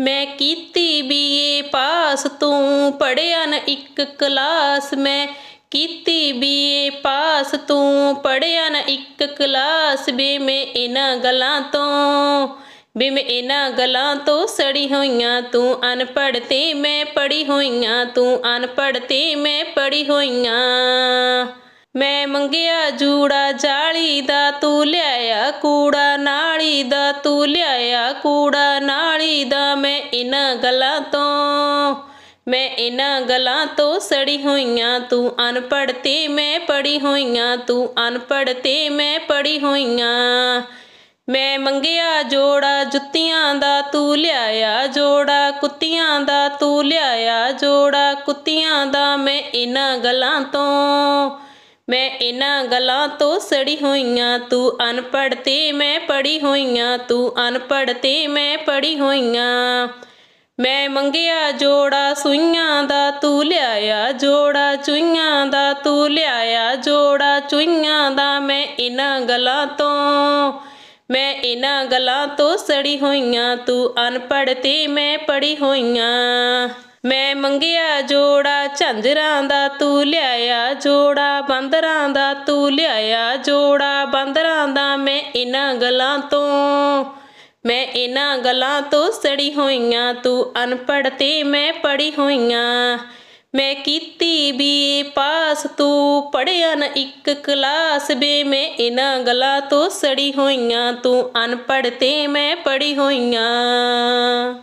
ਮੈਂ ਕੀਤੀ ਬੀਏ ਪਾਸ, ਤੂੰ ਪੜਿਆ ਨਾ ਇੱਕ ਕਲਾਸ। ਮੈਂ ਕੀਤੀ ਬੀਏ ਪਾਸ, ਤੂੰ ਪੜਿਆ ਨਾ ਇੱਕ ਕਲਾਸ। ਵੇ ਮੈਂ ਇਹਨਾਂ ਗੱਲਾਂ ਤੋਂ, ਬੇ ਮੈਂ ਇਹਨਾਂ ਗੱਲਾਂ ਤੋਂ ਸੜੀ ਹੋਈਆਂ। ਤੂੰ ਅਨਪੜ੍ਹ ਤੇ ਮੈਂ ਪੜੀ ਹੋਈਆਂ, ਤੂੰ ਅਨਪੜ੍ਹ ਤੇ ਮੈਂ ਪੜੀ ਹੋਈਆਂ। ਮੈਂ ਮੰਗਿਆ ਜੂੜਾ ਜਾਲੀ ਦਾ, ਤੂੰ ਲਿਆਇਆ ਕੂੜਾ ਨਾਲੀ ਦਾ, ਤੂੰ ਲਿਆਇਆ ਕੂੜਾ ਨਾਲੀ ਦਾ। ਮੈਂ ਇਹਨਾਂ ਗੱਲਾਂ ਤੋਂ, ਮੈਂ ਇਹਨਾਂ ਗੱਲਾਂ ਤੋਂ ਸੜੀ ਹੋਈਆਂ। ਤੂੰ ਅਨਪੜ੍ਹ ਤੇ ਮੈਂ ਪੜੀ ਹੋਈਆਂ, ਤੂੰ ਅਨਪੜ੍ਹ ਤੇ ਮੈਂ ਪੜੀ ਹੋਈਆਂ। ਮੈਂ ਮੰਗਿਆ ਜੋੜਾ ਜੁੱਤੀਆਂ ਦਾ, ਤੂੰ ਲਿਆਇਆ ਜੋੜਾ ਕੁੱਤੀਆਂ ਦਾ, ਤੂੰ ਲਿਆਇਆ ਜੋੜਾ ਕੁੱਤੀਆਂ ਦਾ। ਮੈਂ ਇਹਨਾਂ ਗੱਲਾਂ ਤੋਂ ਮੈਂ ਇਹਨਾਂ ਗੱਲਾਂ ਤੋਂ ਸੜੀ ਹੋਈਆਂ, ਤੂੰ ਅਨਪੜ੍ਹ ਤੇ ਮੈਂ ਪੜੀ ਹੋਈਆਂ, ਤੂੰ ਅਨਪੜ੍ਹ ਤੇ ਮੈਂ ਪੜੀ ਹੋਈਆਂ। ਮੈਂ ਮੰਗਿਆ ਜੋੜਾ ਸੂਈਆਂ ਦਾ, ਤੂੰ ਲਿਆਇਆ ਜੋੜਾ ਚੂਈਆਂ ਦਾ, ਤੂੰ ਲਿਆਇਆ ਜੋੜਾ ਚੂਈਆਂ ਦਾ। ਮੈਂ ਇਹਨਾਂ ਗੱਲਾਂ ਤੋਂ, ਮੈਂ ਇਹਨਾਂ ਗੱਲਾਂ ਤੋਂ ਸੜੀ ਹੋਈਆਂ, ਤੂੰ ਅਨਪੜ੍ਹ ਤੇ ਮੈਂ ਪੜੀ ਹੋਈਆਂ। ਮੈਂ ਮੰਗਿਆ ਜੋੜਾ, ਝਾਂਜਰਾਂ ਦਾ ਤੂੰ ਲਿਆਇਆ ਜੋੜਾ, ਬਾਂਦਰਾਂ ਦਾ ਤੂੰ ਲਿਆਇਆ ਜੋੜਾ, ਬਾਂਦਰਾਂ ਦਾ ਮੈਂ ਇਹਨਾਂ ਗੱਲਾਂ ਤੋਂ, ਮੈਂ ਇਹਨਾਂ ਗੱਲਾਂ ਤੋਂ ਸੜੀ ਹੋਈਆਂ, ਤੂੰ ਅਨਪੜ੍ਹ ਤੇ ਮੈਂ ਪੜੀ ਹੋਈਆਂ। ਮੈਂ ਕੀਤੀ ਬੀਏ ਪਾਸ, ਤੂੰ ਪੜਿਆ ਨਾ ਇੱਕ ਕਲਾਸ ਵੇ, ਮੈਂ ਇਹਨਾਂ ਗਲਾਂ ਤੋਂ ਸੜੀ ਹੋਈਆਂ, ਤੂੰ ਅਨਪੜ੍ਹ ਤੇ ਮੈਂ ਪੜੀ ਹੋਈਆਂ।